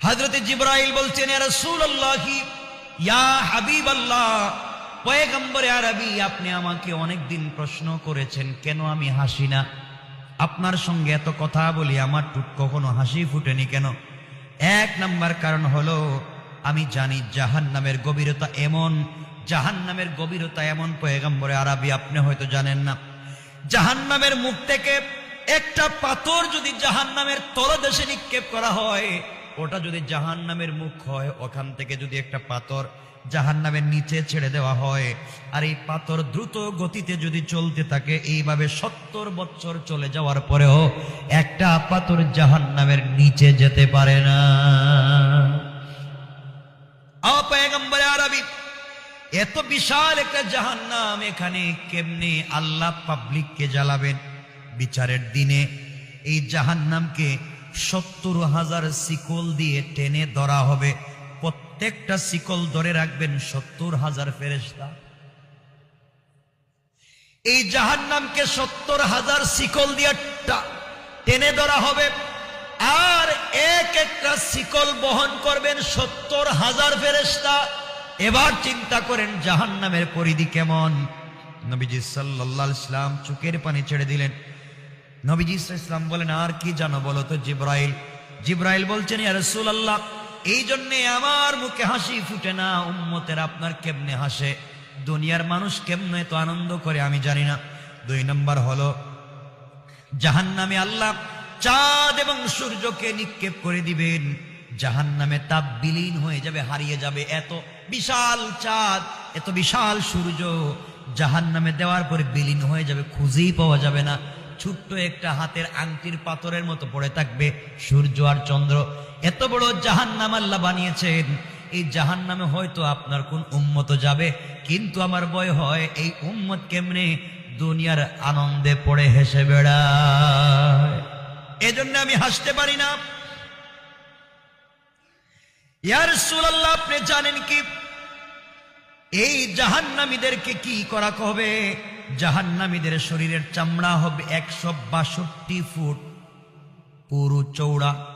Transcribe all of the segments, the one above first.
হজরতে জিব্রাইল বলছেন আরবি, আপনি আমাকে অনেকদিন প্রশ্ন করেছেন, কেন আমি হাসি না? আপনার সঙ্গে এত কথা বলি, আমার টুক কখনো হাসি ফুটেনি কেন? এক নাম্বার কারণ হলো, আমি জানি জাহান নামের গভীরতা এমন জাহান নামের গভীরতা এমন, পয়গম্বরে আরবি, আপনি হয়তো জানেন না। জাহান নামের মুখ থেকে একটা পাথর যদি জাহান নামের তলদেশে নিক্ষেপ করা হয় ওটা যদি জাহান নামের মুখ হয়, ওখান থেকে যদি একটা পাথর জাহান নামের নিচে ছেড়ে দেওয়া হয়, আর এই পাথর দ্রুত গতিতে যদি চলতে থাকে, এইভাবে সত্তর বছর চলে যাওয়ার পরেও একটা পাথর জাহান নামের নিচে যেতে পারে না। এত বিশাল একটা জাহান্নাম এখানে কেমনি আল্লাহ পাবলিককে জ্বালাবেন? বিচারের দিনে এই জাহান্নামকে সত্তর হাজার শিকল দিয়ে টেনে ধরা হবে। প্রত্যেকটা শিকল ধরে রাখবেন সত্তর হাজার ফেরেস্তা এই জাহান্নামকে সত্তর হাজার শিকল দিয়ে টেনে ধরা হবে। আর এক একটা শিকল বহন করবেন সত্তর হাজার ফেরেস্তা এবার চিন্তা করেন জাহান্নামের পরিধি কেমন। নবীজি আলাইহি ইসলাম চোখের পানি ছেড়ে দিলেন। নবীজি ইসলাম বলেন, আর কি জানো বলো তো, জিব্রাইল? জিব্রাইল বলছেন, ইয়া রাসূলুল্লাহ, এই জন্যে আমার মুখে হাসি ফুটে না, উম্মতের আপনার কেমনে হাসে? দুনিয়ার মানুষ কেমনে তো আনন্দ করে আমি জানি না। দুই নম্বর হলো জাহান নামে আল্লাহ চাঁদ এবং সূর্যকে নিক্ষেপ করে দিবেন। জাহান নামে তাপ বিলীন হয়ে যাবে, হারিয়ে যাবে এত বিশাল চাঁদ, এত বিশাল সূর্য। জাহান নামে দেওয়ার পরে বিলীন হয়ে যাবে, খুঁজেই পাওয়া যাবে না। ছোট্ট একটা হাতের আংটির পাথরের মতো পড়ে থাকবে সূর্য আর চন্দ্র। এত বড় জাহান নাম আল্লাহ বানিয়েছেন। এই জাহান নামে হয়তো আপনার কোন উম্মত যাবে, কিন্তু আমার ভয় হয় এই উম্মত কেমনে দুনিয়ার আনন্দে পড়ে হেসে বেড়ায়। এজন্য আমি হাসতে পারি না। ইয়ার সুলাল্লাহ আপনি জানেন কি? এই জাহান্নামীদেরকে কি করা হবে? জাহান্নামীদের শরীরের চামড়া হবে একশো বাষট্টি ফুট। পুরু চৌড়া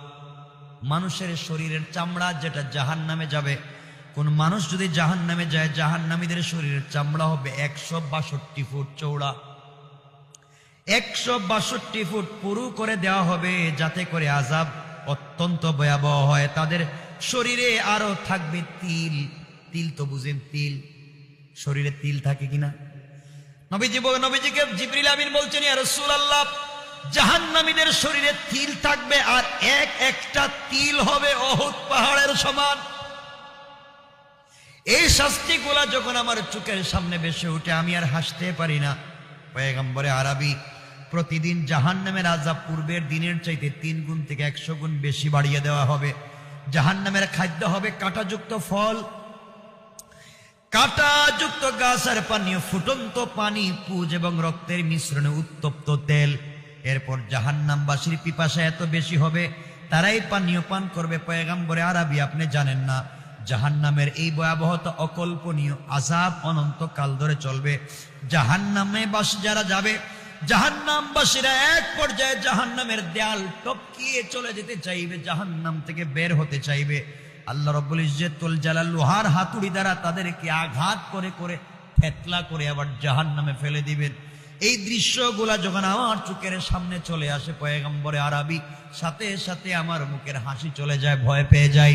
মানুষের শরীরের চামড়া যেটা জাহান নামে যাবে। কোন মানুষ যদি জাহান নামে যায়, জাহান্নামীদের শরীরের চামড়া হবে একশো বাষট্টি ফুট চৌড়া একশো বাষট্টি ফুট পুরু করে দেওয়া হবে যাতে করে আজাব অত্যন্ত ভয়াবহ হয়। তাদের শরীরে আরও থাকবে তিল। তিল তো বুঝেন, তিল। শরীরে তিল থাকে কিনা? নবীজি নবীজিকে জিবরিল আমিন বলছেন, ইয়া রাসূলুল্লাহ, জাহান্নামীদের শরীরে তিল থাকবে আর এক একটা তিল হবে অহুত পাহাড়ের সমান। এই শাস্তিগুলা যখন আমার চোখের সামনে বেসে উঠে আমি আর হাসতে পারি না। পয়গম্বরে আরবি, প্রতিদিন জাহান্নামের আজাব পূর্বের দিনের চাইতে তিন গুণ থেকে একশো গুণ বেশি বাড়িয়ে দেওয়া হবে। জাহান্নামের খাদ্য হবে কাঁটাযুক্ত ফল কাঁটাযুক্ত গাছ আর পানীয় ফুটন্ত পানি, পুজ এবং রক্তের মিশ্রণে উত্তপ্ত তেল। এরপর জাহান্নামবাসীর পিপাসা এত বেশি হবে, তারাই পানীয় পান করবে। পয়গাম্বরে আরবি আপনি জানেন না, জাহান্নামের এই ভয়াবহতা অকল্পনীয় আজাব অনন্ত কাল ধরে চলবে। জাহান্নামে বাস যারা যাবে, জাহান্নামবাসীরা এক পর্যায়ে জাহান্নামের দেয়াল টপকিয়ে চলে যেতে চাইবে, জাহান্নাম থেকে বের হতে চাইবে। আল্লাহ রব্বুল ইজ্জতুল জালাল লোহার হাতুড়ি দ্বারা তাদেরকে আঘাত করে করে, ফেতলা করে আবার জাহান নামে ফেলে দিবেন। এই দৃশ্যগুলা যখন আমার চোখের সামনে চলে আসে, পয়গম্বরে আরবি, সাথে সাথে আমার মুখের হাসি চলে যায়, ভয় পেয়ে যায়।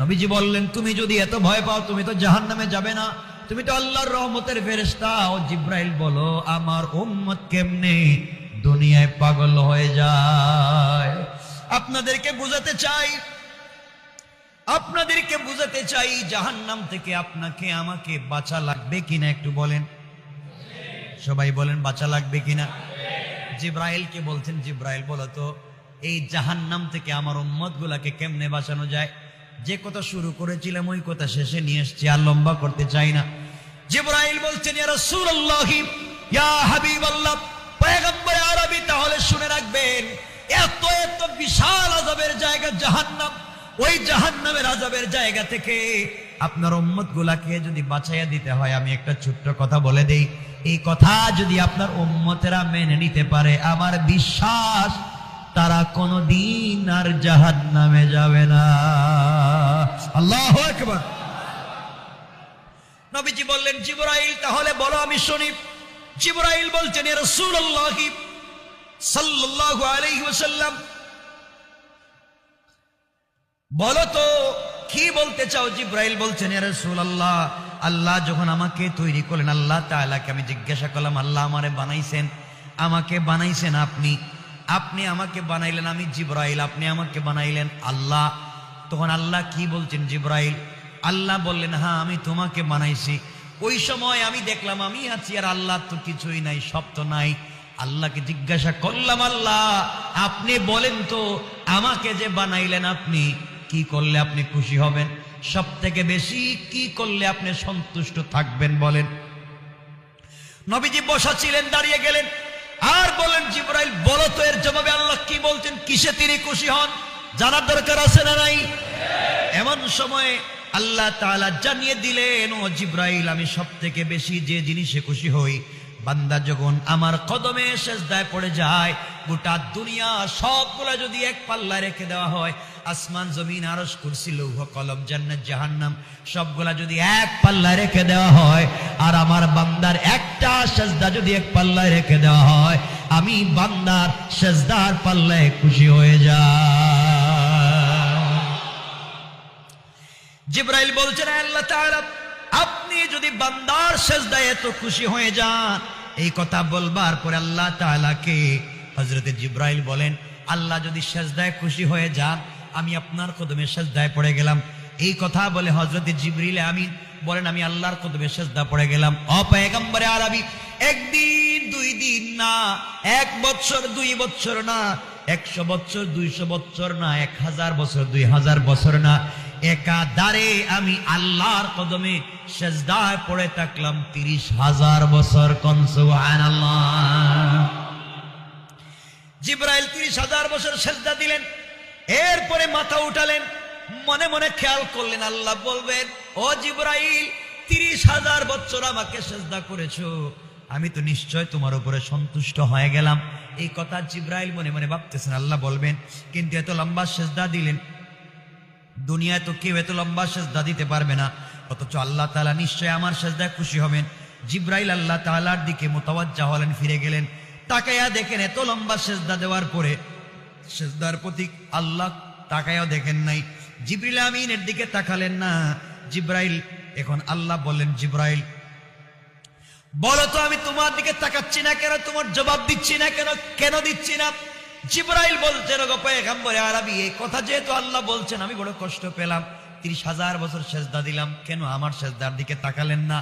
নবীজি বললেন, তুমি যদি এত ভয় পাও, তুমি তো জাহান নামে যাবে না। তুমি তো আল্লাহর রহমতের ফেরেশতা। ও জিব্রাইল বলো, আমার উম্মত কেমনে দুনিয়ায় পাগল হয়ে যায়? আপনাদেরকে বুঝাতে চাই আপনাদেরকে বুঝাতে চাই, জাহান্নাম থেকে আপনাকে, আমাকে বাঁচা লাগবে কিনা একটু বলেন। সবাই বলেন, বাঁচা লাগবে কিনা? জিব্রাইলকে বলছেন জিব্রাইল, বলো তো, এই জাহান্নাম থেকে আমার উম্মত গুলাকে কেমনে বাঁচানো যায়? যে কথা শুরু করেছিলাম, ওই কথা শেষে নিয়ে এসছি, আর লম্বা করতে চাই না। জিব্রাইল বলছেন তাহলে শুনে রাখবেন, এত এত বিশাল আযাবের জায়গা জাহান্নাম। ওই জাহান্নামের আযাবের জায়গা থেকে আপনার উম্মত গুলাকে যদি বাঁচাইয়া দিতে হয়, আমি একটা ছোট্ট কথা বলে দেই। এই কথা যদি আপনার উম্মতেরা মেনে নিতে পারে, আমার বিশ্বাস তারা কোনো দিন আর জাহান্নামে যাবে না। আকবার। নবীজি বললেন, জিবরাইল, তাহলে বলো আমি শুনি। জিবরাইল বলছেন এ রাসূলুল্লাহ, সাল্লাল্লাহু আলাইহি ওয়াসাল্লাম বলো তো কি বলতে চাও? জিব্রাইল বলছেন রাসূলুল্লাহ, আল্লাহ যখন আমাকে তৈরি করলেন, আল্লাহ তাআলাকে আমি জিজ্ঞাসা করলাম, আল্লাহ আমারে বানাইছেন, আমাকে বানাইছেন আপনি? আপনি আমাকে বানাইলেন, আমি জিব্রাইল, আপনি আমাকে বানাইলেন আল্লাহ? তখন আল্লাহ কি বলছেন, জিব্রাইল? আল্লাহ বললেন হ্যাঁ আমি তোমাকে বানাইছি। ওই সময় আমি দেখলাম, আমি আছি, আর আল্লাহ তো কিছুই নাই, সব তো নাই। আল্লাহকে জিজ্ঞাসা করলাম, আল্লাহ, আপনি বলেন তো, আমাকে যে বানাইলেন আপনি কি করলে আপনি খুশি হবেন? সব থেকে বেশি কি করলে আপনি সন্তুষ্ট থাকবেন বলেন। নবীজি বসা ছিলেন দাঁড়িয়ে গেলেন। আর বলেন জিব্রাইল, বলো তো এর জবাবে আল্লাহ কি বলছেন? কিসে তিনি খুশি হন? জানার দরকার আছে না নাই? এমন সময় আল্লাহ তাআলা জানিয়ে দিলেন, ও জিব্রাইল, আমি সব থেকে বেশি যে জিনিসে খুশি হই, বান্দা যখন আমার কদমে সেজদায় পড়ে যায়, গোটা দুনিয়া সবগুলা যদি এক পাল্লা রেখে দেওয়া হয় আসমান, জমিন আরস কুরসি, লৌহ, কলম, জান্নাত, জাহান্নাম, সবগুলা যদি এক পাল্লা রেখে দেওয়া হয়, আর আমার বান্দার একটা সেজদা যদি এক পাল্লায় রেখে দেওয়া হয়, আমি বান্দার সেজদার পাল্লায় খুশি হয়ে যাই। জিব্রাইল বলছেন আল্লাহ তাআলা, আপনি যদি বান্দার সেজদায় এত খুশি হয়ে যান, এই কথা বলবার পরে আল্লাহ তাআলাকে হযরতে জিব্রাইল বলেন, আল্লাহ যদি সেজদায় খুশি হয়ে যান আমি আপনার কদমে সেজদায় পড়ে গেলাম। এই কথা বলে হযরতে জিবরিল আমিন বলেন, আমি আল্লাহর কদমে সেজদা পড়ে গেলাম। অপয়গম্বরে আরবি, একদিন, দুই দিন না, এক বছর, দুই বছর না, একশো বছর, দুইশো বছর না, এক হাজার বছর, দুই হাজার বছর না। একাধারে আমি আল্লাহর কদমে সেজদায় পড়ে থাকলাম তিরিশ হাজার বছর কনসুহান জিব্রাইল তিরিশ হাজার বছর সেজদা দিলেন। এরপরে মাথা উঠালেন, মনে মনে খেয়াল করলেন, আল্লাহ বলবেন, ও জিব্রাইল, তিরিশ হাজার বছর আমাকে সেজদা করেছ। আমি তো নিশ্চয় তোমার উপরে সন্তুষ্ট হয়ে গেলাম। এই কথা জিব্রাইল মনে মনে ভাবতেছেন, আল্লাহ বলবেন, কিন্তু এত লম্বা সেজদা দিলেন। দুনিয়ায় তো কেউ এত লম্বা সেজদা দিতে পারবে না। অথচ আল্লাহ তাআলা নিশ্চয় আমার সেজদায় খুশি হবেন। জিব্রাইল আল্লাহ তাআলার দিকে মোতাবাজ্জা হলেন, ফিরে গেলেন। তাকাইয়া দেখেন এত লম্বা সেজদা দেওয়ার পরে সেজদার প্রতীক আল্লাহ তাকায়ও দেখেন নাই। জিব্রিল আমিনের দিকে তাকালেন না। জিব্রাইল, এখন আল্লাহ বললেন, জিব্রাইল, বলো তো আমি তোমার দিকে তাকাচ্ছি না কেন? তোমার জবাব দিচ্ছি না কেন? কেন দিচ্ছি না? জিব্রাইল বলছেন গো পয়গাম্বরে আরবি, এই কথা যেহেতু আল্লাহ বলছেন, আমি বড় কষ্ট পেলাম। তিরিশ হাজার বছর সেজদা দিলাম। কেন আমার সেজদার দিকে তাকালেন না?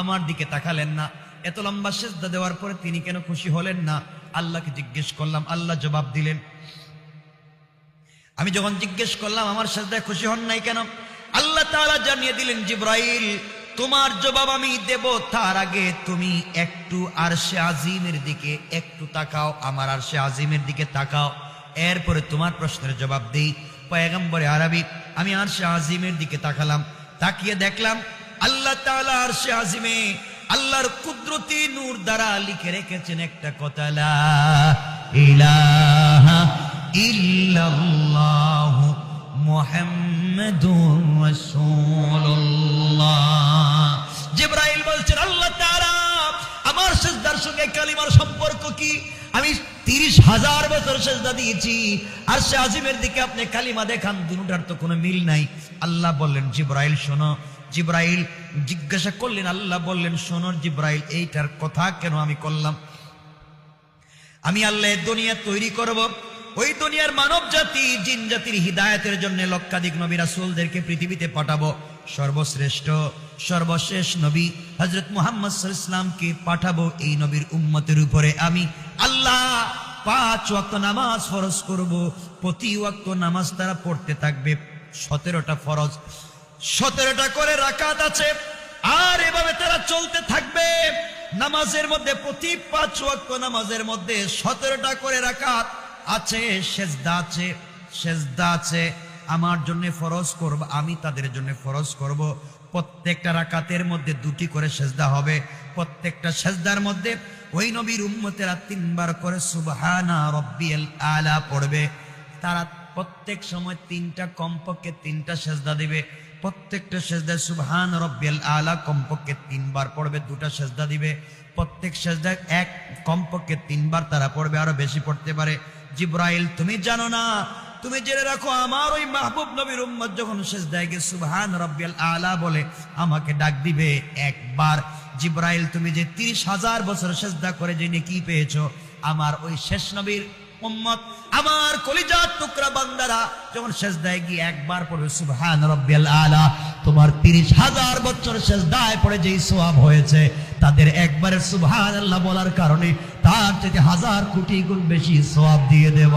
আমার দিকে তাকালেন না। এত লম্বা সেজদা দেওয়ার পরে তিনি কেন খুশি হলেন না? আল্লাহকে জিজ্ঞেস করলাম। আল্লাহ জবাব দিলেন আমি যখন জিজ্ঞেস করলাম, আমার সেজদায় খুশি হন নাই কেন? আল্লাহ তাআলা জানিয়ে দিলেন, জিব্রাইল, তোমার জবাব আমি দেব, তার আগে তুমি একটু আরশে আজিমের দিকে একটু তাকাও, আমার আরশে আজিমের দিকে তাকাও। এরপরে তোমার প্রশ্নের জবাব দেই। পয়গম্বরে আরবি, আমি আরশে আজিমের দিকে তাকালাম, তাকিয়ে দেখলাম, আল্লাহ তাআলা আরশে আজিমে আল্লাহর কুদরতি নূর দ্বারা লিখে রেখেছেন একটা কথা, লা ইলাহা ইল্লাল্লাহু মুহাম্মাদুর রাসূলুল্লাহ। জিব্রাইল বলছেন, আল্লাহ তাআলা, আমার সেজদার সঙ্গে কালিমার সম্পর্ক কি? আমি তিরিশ হাজার বছর সেজদা দিয়েছি। আর সে আজিমের দিকে আপনি কালিমা দেখান, দুটার তো কোনো মিল নাই। আল্লাহ বললেন, জিব্রাইল, শোনো, জিব্রাইল, জিজ্ঞাসা করলেন, আল্লাহ বললেন, শোনো জিব্রাইল, এইটার কথা কেন আমি করলাম? আমি আল্লাহ দুনিয়া তৈরি করব ওই দুনিয়ার মানব জাতি, জিন জাতির হিদায়তের জন্য লক্ষাধিক নবী রাসূলদেরকে পৃথিবীতে পাঠাবো। সর্বশ্রেষ্ঠ, সর্বশেষ নবী হজরত মুহাম্মদ ইসলামকে পাঠাবো এই নবীর উম্মতের উপরে। আমি আল্লাহ পাঁচ ওয়াক্ত নামাজ ফরজ করব, প্রতি ওয়াক্ত নামাজ তারা পড়তে থাকবে। সতেরোটা ফরজ, সতেরোটা করে রাকাত আছে, আর এভাবে তারা চলতে থাকবে। নামাজের মধ্যে প্রতি পাঁচ ওয়াক্ত নামাজের মধ্যে সতেরোটা করে রাকাত আছে, সেজদা আছে সেজদা আছে। আমার জন্য ফরজ করব, আমি তাদের জন্য ফরজ করব। প্রত্যেকটা রাকাতের মধ্যে দুটি করে সেজদা হবে। প্রত্যেকটা সেজদার মধ্যে ওই নবীর উম্মতেরা তিনবার করে সুবহানা রব্বিয়াল আলা পড়বে। তারা প্রত্যেক সময় তিনটা কমপক্ষে তিনটা সেজদা দিবে। প্রত্যেকটা সেজদায় সুবহান রব্বিয়াল আলা কমপক্ষে তিনবার পড়বে, দুটা সেজদা দিবে। প্রত্যেক সেজদায় এক কমপক্ষে তিনবার তারা পড়বে, আরও বেশি পড়তে পারে। জিব্রাইল, তুমি জানো না, তুমি জেনে রাখো, আমার ওই মাহবুব নবীর উম্মত যখন শেষ দেয় সুবহান রব্বিয়াল আলা বলে, আমাকে ডাক দিবে একবার। জিব্রাইল, তুমি যে তিরিশ হাজার বছর সেজদা করে যে নেকি পেয়েছ, আমার ওই শেষ নবীর আমার কলিজার টুকরা বান্দারা যখন সেজদায় গিয়ে একবার পড়বে সুবহান রব্বিয়াল আলা, তোমার তিরিশ হাজার বছর সেজদায় পড়ে যেই সোয়াব হয়েছে, তাদের একবারের সুবহান আল্লাহ বলার কারণে তার থেকে হাজার কোটি গুণ বেশি সোয়াব দিয়ে দেব।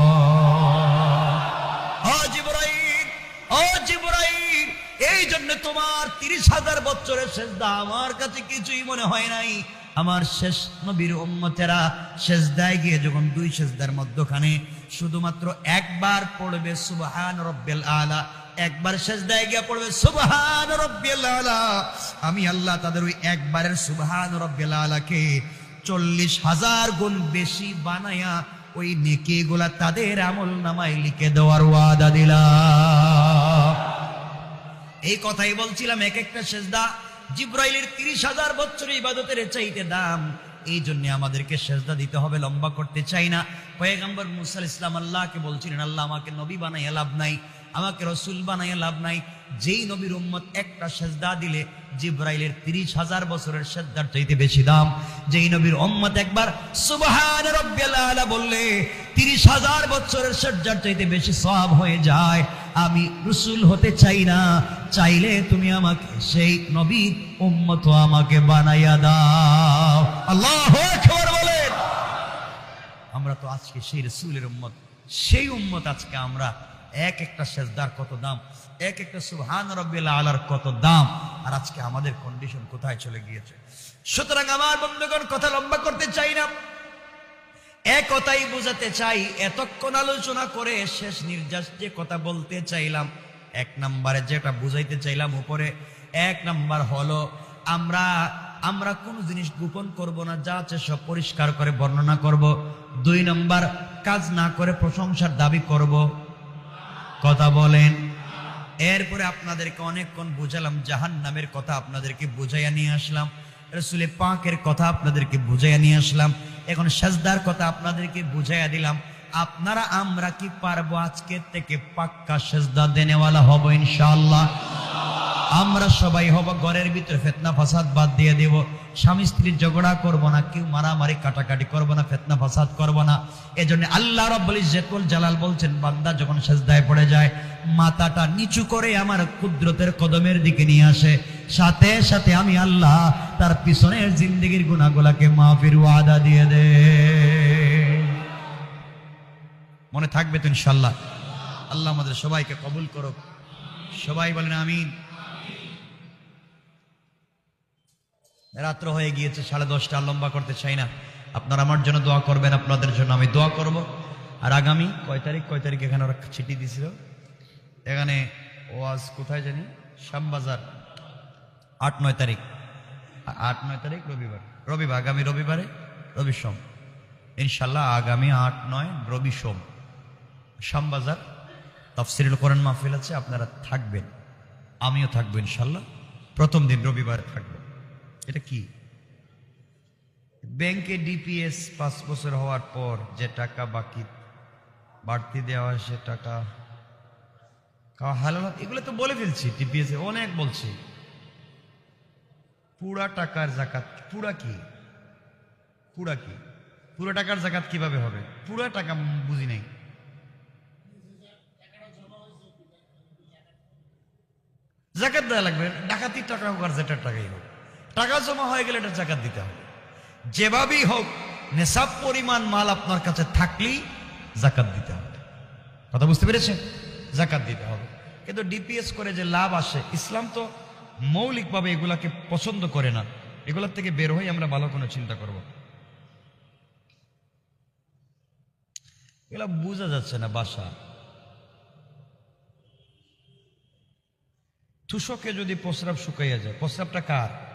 এই জন্য তোমার তিরিশ হাজার বছরের সেজদা আমার কাছে কিছুই মনে হয় নাই। আমার শেষ নবীর উম্মতেরা সেজদায় গিয়ে যখন দুই সেজদার মধ্যখানে শুধুমাত্র একবার পড়বে সুবহান রব্বিল আলা, একবার সেজদায় গিয়ে পড়বে সুবহান রব্বিল আলা, আমি আল্লাহ তাদের ওই একবারের সুবহান রব্বিল আলাকে চল্লিশ হাজার গুণ বেশি বানায়া ওই নেকি গুলা তাদের আমল নামায় লিখে দেওয়ার ওয়াদা দিলাম। এই কথাই বলছিলাম এক একটা সেজদা জিব্রাইলের তিরিশ হাজার বছর ইবাদতের চাইতে দাম। এই জন্য আমাদেরকে সেজদা দিতে হবে, লম্বা করতে চাই না। পয়গম্বর মুসাল ইসলাম আল্লাহকে বলছিলেন, আল্লাহ, আমাকে নবী বানাইয়া লাভ নাই, আমাকে রসুল বানাইয়া লাভ নাই। যেই নবীর উম্মত একটা সেজদা দিলে, জিব্রাইলের তিরিশ হাজার বছরের সেজদার চাইতে বেশি দাম। যেই নবীর উম্মত একবার, সুবহান রব্বিল আলা বললে, তিরিশ হাজার বছরের সেজদার চাইতে বেশি সওয়াব হয়ে যায়। আমি রসুল হতে চাই না। চাইলে তুমি আমাকে সেই নবী উম্মত আমাকে বানাইয়া দাও। আল্লাহ বলেন। আমরা তো আজকে সেই রসুলের উম্মত। সেই উম্মত আজকে আমরা। এক একটা সেজদার কত দাম? এক একটা সুহান রব্বিল আলার কত দাম? আর আজকে আমাদের কন্ডিশন কোথায় চলে গিয়েছে? সুতরাং আমার বন্ধুগণ, কথা লম্বা করতে চাই না। এক কথাই বোঝাতে চাই, এতক্ষণ আলোচনা করে শেষ নির্যাস যে কথা বলতে চাইলাম, এক নম্বরে যেটা বুঝাইতে চাইলাম উপরে, এক নাম্বার হলো আমরা আমরা কোন জিনিস গোপন করব না, যা আছে সব পরিষ্কার করে বর্ণনা করব। দুই নম্বর, কাজ না করে প্রশংসার দাবি করব। কথা বলেন। এরপরে আপনাদেরকে অনেকক্ষণ বুঝালাম জাহান নামের কথা আপনাদেরকে বুঝাইয়া নিয়ে আসলাম রসুলে পাকের কথা আপনাদেরকে বুঝাইয়া নিয়ে আসলাম। এখন সাজদার কথা আপনাদেরকে বুঝাইয়া দিলাম। আপনারা আমরা কি পারব আজকের থেকে পাক্কা সেজদা দেনেওয়ালা হব ইনশাআল্লাহ? আমরা সবাই হব ঘরের ভিতরে ফেতনা, ফাসাদ বাদ দিয়ে দেব। স্বামী স্ত্রীর ঝগড়া করব না, কেউ মারামারি, কাটাকাটি করব না, ফেতনা, ফাসাদ করব না। এজন্য আল্লাহ রব্বুল ইজ্জতুল জালাল বলছেন, বান্দা যখন সেজদায় পড়ে যায়, মাথাটা নিচু করে আমার কুদরতের কদমের দিকে নিয়ে আসে। সাথে সাথে আমি আল্লাহ তার পিছনের জিন্দগির গুনাহগুলাকে মাফির ওয়াদা দিয়ে দে। মনে থাকবে তো ইনশাল্লাহ আল্লাহ আমাদের সবাইকে কবুল করুক। সবাই বলেন আমিন। রাত্র হয়ে গিয়েছে, সাড়ে দশটা লম্বা করতে চাই না। আপনারা আমার জন্য দোয়া করবেন, আপনাদের জন্য আমি দোয়া করব। আর আগামী কয় তারিখ কয় তারিখ এখানে ওরা চিঠি দিছিল? এখানে ওয়াজ কোথায় জানি? শ্যামবাজার। আট, নয় তারিখ। আট, নয় তারিখ, রবিবার। রবিবার, আগামী রবিবারে, রবি সোম। ইনশাল্লাহ আগামী আট, নয়, রবি সোম। শ্যামবাজার, তফসিরুল কোরআন মাহফিল আছে, আপনারা থাকবেন। আমিও থাকব ইনশাল্লাহ। প্রথম দিন রবিবার থাকব। এটা কি? ব্যাংকে ডিপিএস পাঁচ বছর হওয়ার পর যে টাকা বাকি, বাড়তি দেওয়া হয় সে টাকা। হালাল এগুলো তো বলে ফেলছি ডিপিএস অনেক বলছি। পুরা টাকার জাকাত, পুরা কি? পুরা কি? পুরো টাকার জাকাত কীভাবে হবে? পুরা টাকা বুঝি নাই। জাকাত দেওয়া লাগবে, ডাকাতির টাকা হোক আর যেটার টাকাই হোক। টাকা জমা হয়ে গেলে এটা জাকাত দিতে হবে। যেভাবেই হোক, নেশাব পরিমাণ মাল আপনার কাছে থাকলেই জাকাত দিতে হবে। কথা বুঝতে পেরেছেন? জাকাত দিতে হবে। কিন্তু ডিপিএস করে যে লাভ আসে, ইসলাম তো মৌলিকভাবে এগুলাকে পছন্দ করে না। এগুলোর থেকে বের হয়ে আমরা ভালো কোনো চিন্তা করব এগুলা বোঝা যাচ্ছে না বাসা। তুষকে যদি প্রস্রাব শুকাইয়া যায়, প্রস্রাবটা কার?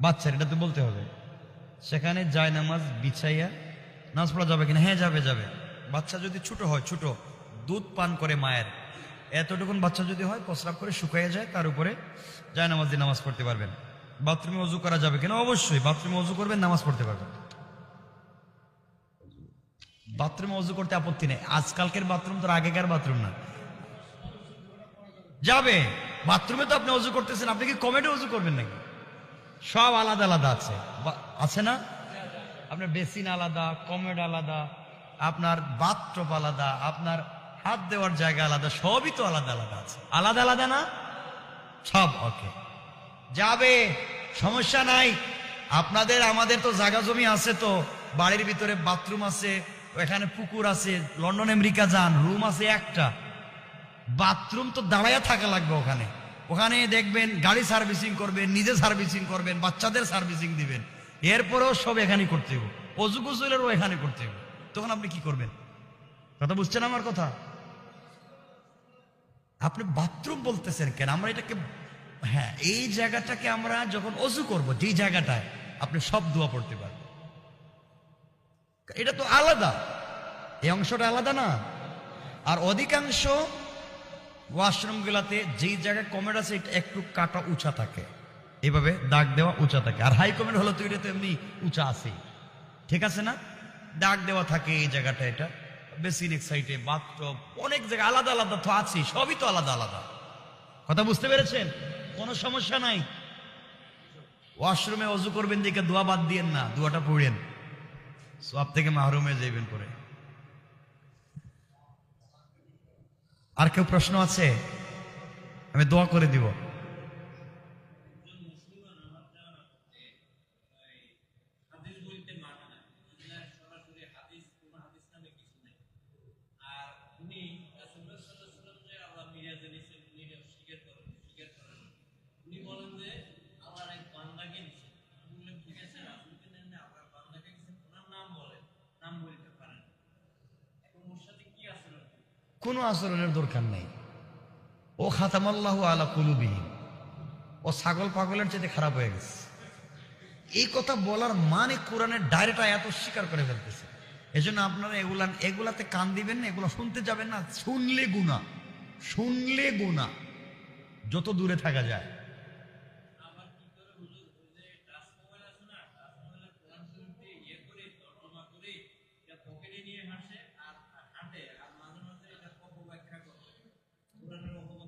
বাচ্চার, এটা তো বলতে হবে। সেখানে যায় নামাজ বিছাইয়া, নামাজ পড়া যাবে কিনা? হ্যাঁ যাবে যাবে। বাচ্চা যদি ছোট হয়, ছোট, দুধ পান করে মায়ের। এতটুকুন বাচ্চা যদি হয় প্রস্রাব করে শুকাইয়ে যায়, তার উপরে যায় নামাজ দিয়ে নামাজ পড়তে পারবেন। বাথরুমে অজু করা যাবে কিনা? অবশ্যই, বাথরুমে অজু করবেন, নামাজ পড়তে পারবেন। বাথরুমে অজু করতে আপত্তি নেই। আজকালকের বাথরুম তো আর আগেকার বাথরুম না। যাবে। বাথরুমে তো আপনি অজু করতেছেন, আপনি কি কমেডি অজু করবেন নাকি? সব আলাদা আলাদা আছে। আছে না? আপনার বেসিন আলাদা, কমেড আলাদা, আপনার বাথটপ আলাদা, আপনার হাত দেওয়ার জায়গা আলাদা, সবই তো আলাদা আলাদা আছে। আলাদা আলাদা না? সব, ওকে। যাবে, সমস্যা নাই। আপনাদের, আমাদের তো জায়গা জমি আছে তো। বাড়ির ভিতরে বাথরুম আছে এখানে পুকুর আছে, লন্ডন, আমেরিকা যান, রুম আছে একটা। বাথরুম তো দাঁড়াইয়া থাকা লাগবে ওখানে। ওখানে দেখবেন গাড়ি সার্ভিসিং করবেন, নিজে সার্ভিসিং করবেন, বাচ্চাদের সার্ভিসিং দিবেন। এরপরেও সব এখানে করতে হবে। অজু গুজলেরও এখানে করতে হবে। তখন আপনি কি করবেন? কথা বুঝছেন আমার কথা? আপনি বাথরুম বলতেছেন কেন? আমরা এটাকে হ্যাঁ এই জায়গাটাকে আমরা যখন অজু করব, যেই জায়গাটায় আপনি সব দোয়া পড়তে পারবেন। এটা তো আলাদা। এই অংশটা আলাদা না। আর অধিকাংশ ওয়াশরুম গুলাতে যেই জায়গায় কমেন্ট আছে, এটা একটু কাটা উঁচা থাকে। এভাবে দাগ দেওয়া উঁচা থাকে। আর হাই কমেন্ট হলো তো এটা তো এমনি উঁচা আছে ঠিক আছে না? দাগ দেওয়া থাকে এই জায়গাটা এটা। বেসিন সাইডে বাথটব অনেক জায়গা আলাদা আলাদা তো আছে সবই তো আলাদা আলাদা। কথা বুঝতে পেরেছেন? কোনো সমস্যা নাই। ওয়াশরুমে অজু করবেন দিকে দোয়া বাদ দিয়েন না, দোয়াটা পড়েন। সব থেকে মাহরুমে যাইবেন পরে। আর কেউ প্রশ্ন আছে? আমি দোয়া করে দিব হাদিস বলতে মানে না দুনিয়ার সরাসরি হাদিস কোন হাদিস নামে কিছু নেই আর উনি রাসূলুল্লাহ সাল্লাল্লাহু আলাইহি ওয়াসাল্লাম যে আল্লাহ মিরাজে নিছেন উনি এটা স্বীকার করেন স্বীকার করেন উনি বলেন যে আল্লাহর এক বান্দাকে নিছেন আমি বললাম ঠিক আছে রাসূলকে নেন না আল্লাহর বান্দাকে নিছেন ওনার নাম বলেন নাম বলতে পারেন এখন ওর সাথে কি আচরণ কোনো আচরণের দরকার নেই। ও খাতামাল্লাহ আলা কুলুবিহীন ও ছাগল পাগলের চেয়ে খারাপ হয়ে গেছে। এই কথা বলার মানে কোরআনের ডাইরেক্ট এত স্বীকার করে ফেলতেছে। এই জন্য আপনারা এগুলা, এগুলাতে কান দিবেন না, এগুলো শুনতে যাবেন না। শুনলে গুণা শুনলে গুণা যত দূরে থাকা যায়।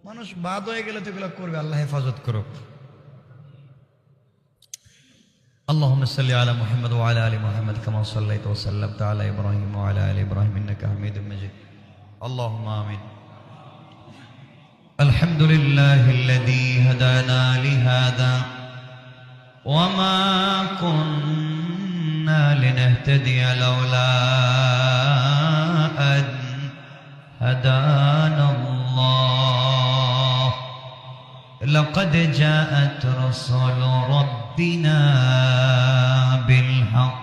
মানুষ বাদ হয়ে গেলে তো এগুলো করবে আল্লাহ হেফাজত করুক اللهم صل على محمد وعلى ال محمد كما صليت وسلمت على ابراهيم وعلى ال ابراهيم انك حميد مجيد اللهم امين الحمد لله الذي هدانا لهذا وما كنا لنهتدي لولا ان هدانا الله لقد جاءت رسل ربنا بالحق.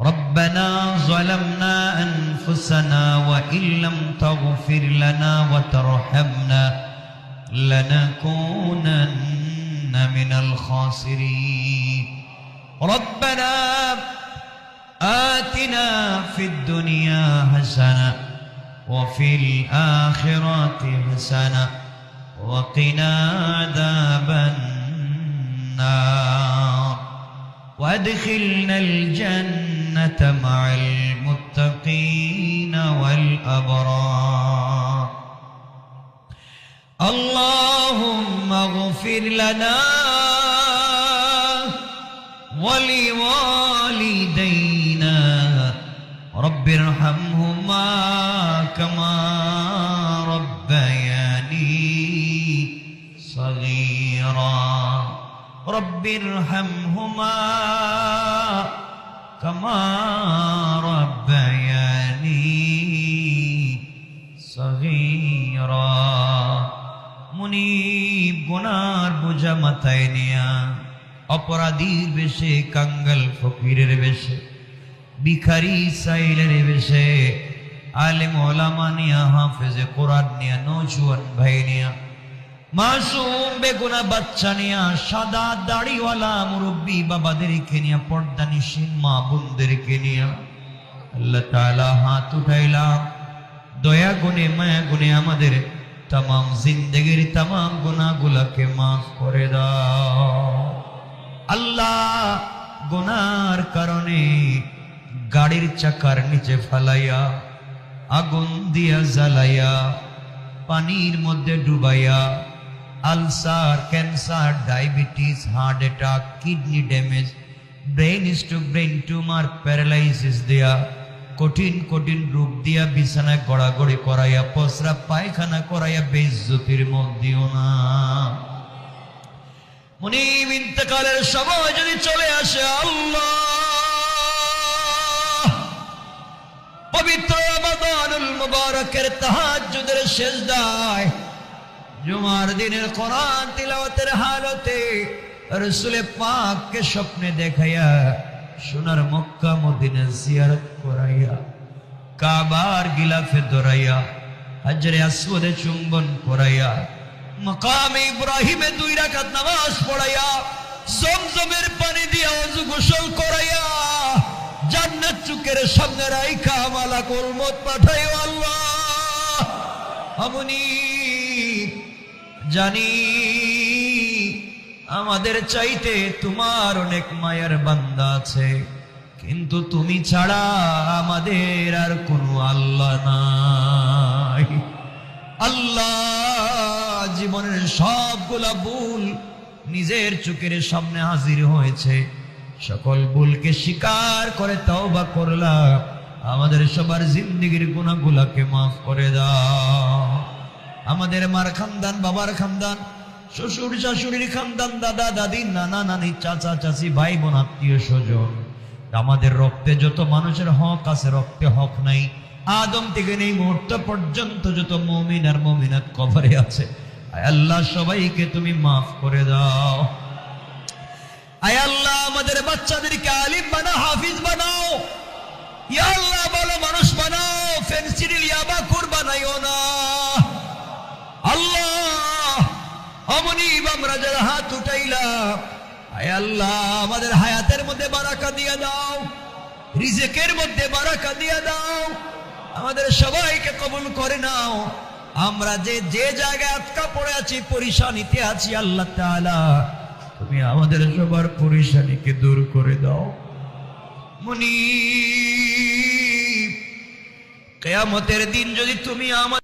ربنا ظلمنا أنفسنا وإن لم تغفر لنا وترحمنا لنكونن من الخاسرين. ربنا آتنا في الدنيا حسنة وفي الآخرة حسنة. وقنا عذاب النار وادخلنا الجنة مع المتقين والأبرار. اللهم اغفر لنا ولوالدينا. رب ارحمهما كما رب ارحمهما كما ربياني صغيرا মুনিব গুনার বোঝা মাথায় নিয়া অপরাধীর বেশে কাঙ্গাল ফকিরের বেশে ভিখারি সাইলের বেশে আলেম ওলামা নিয়া হাফেজে কোরআন নিয়া নৌজুয়ান ভাই নিয়া মাসুম বেগুনা বাচ্চা নিয়া সাদা দাড়িওয়ালা মুরব্বী বাবাদেরকে নিয়া, পর্দা নিশিন মা বোনদেরকে নিয়া আল্লাহ তাআলা হাত উঠাইলাম। দয়া গুণে, মায়া গুণে আমাদের তাম জিন্দগির তাম গুণাগুলাকে মাফ করে দাও। আল্লাহ গুনার কারণে গাড়ির চাকার নিচে ফালাইয়া, আগুন দিয়া জ্বালাইয়া, পানির মধ্যে ডুবাইয়া ulcer cancer diabetes heart attack kidney damage brain stroke brain tumour paralysis দেয়া কঠিন কঠিন রূপ দিয়া বিছানায় গড়াগড়ি করাইয়া, পসরা পায়খানা করাইয়া বেজ্জতির মধ্যেও না। মুনিব ইন্তকালের সময় যদি চলে আসে আল্লাহ, পবিত্র রমাদানুল মুবারকের তাহাজ্জুদের শেষদায় জুমার দিনের কোরআন তিলাওয়াতের হালতে রসুলে পাককে স্বপ্নে দেখাইয়া সোনার মক্কা মদিনা জিয়ারত করাইয়া, কাবার গিলাফে দরাইয়া হাজরে আসওয়াদে চুম্বন করাইয়া, মকামে ইব্রাহিমে দুই রাকাত নামাজ পড়াইয়া, জমজমের পানি দিয়া অজু গোসল করাইয়া, জান্নাত চুকের সামনে রাইখা মালাকুল মত পাঠাইও আল্লাহ। আমনি জানি আমাদের চাইতে তোমার অনেক মায়ের বান্দা আছে। কিন্তু তুমি ছাড়া আমাদের আর কোনো আল্লাহ নাই। আল্লাহ জীবনের সবগুলা ভুল নিজের চোখের সামনে হাজির হয়েছে। সকল ভুলকে স্বীকার করে তাও বা করলাম। আমাদের সবার জিন্দিগির গুণাগুলাকে মাফ করে দাও। আমাদের মার খানদান, বাবার খানদান, শ্বশুর শাশুড়ির খানদান, দাদা, দাদি, নানা, নানি, চাচা, চাচি, ভাই বোন, আত্মীয় স্বজন। আমাদের রক্তে যত মানুষের হক আছে, রক্তে হক নাই। আদম থেকে নেই মুহূর্ত পর্যন্ত যত মমিন আর মমিনাত কবরে আছে। আল্লাহ, সবাইকে তুমি মাফ করে দাও। আয় আল্লাহ, আমাদের বাচ্চাদেরকে আলিম বানাও, হাফিজ বানাও। ইয়া আল্লাহ, ভালো মানুষ বানাও। ফেন্সিডিল, ইয়াবা কুর বানাইও না। অমনি আমরা যারা হাত উঠাইলাম আয় আল্লাহ, আমাদের হায়াতের মধ্যে বারাকা দিয়ে দাও। রিজেকের মধ্যে বারাকা দিয়ে দাও। আমাদের সবাইকে কবুল করে নাও। আমরা যে যে জায়গায় আটকা পড়ে আছি পরিশানিতে আছি আল্লাহ তাআলা। তুমি আমাদের সবার পরিশানিকে দূর করে দাও। মুনি কেয়ামতের দিন যদি তুমি আমার